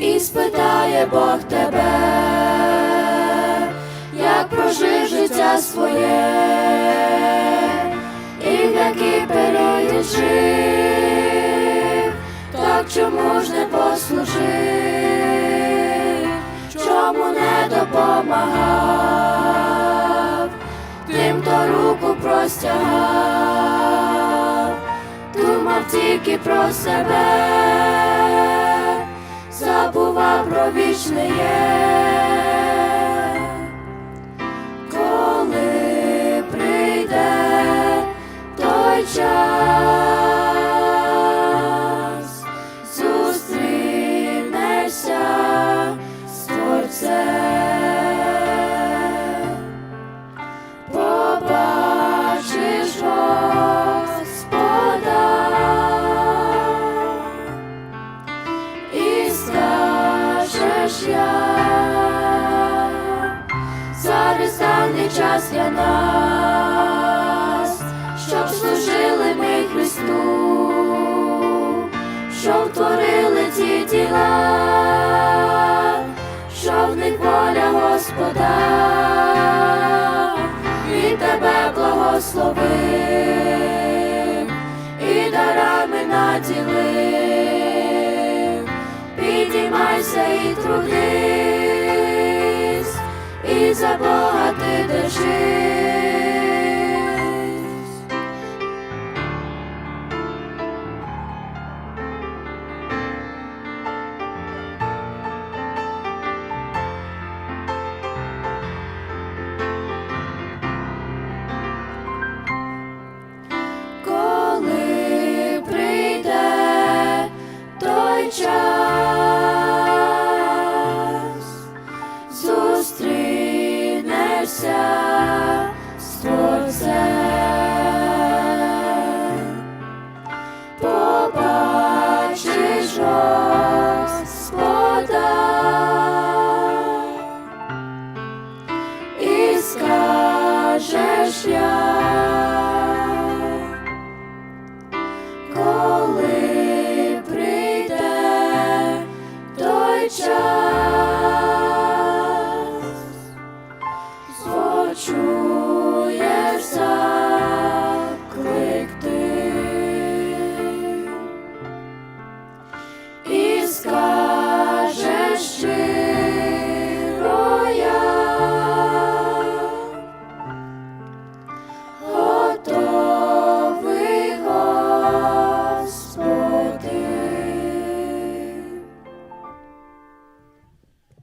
і спитає Бог тебе, як прожив життя своє, і в який період жив, так чому ж не послужив, чому не допомагав, тим, хто руку простягав, думав тільки про себе, вічне є. Я. Зараз даний час для нас, щоб служили ми Христу, щоб творили ті діла, що в них воля Господа, і тебе благословив, підіймайся і трудись, і за Бога ти держись. Скажеш я. Коли прийде той час,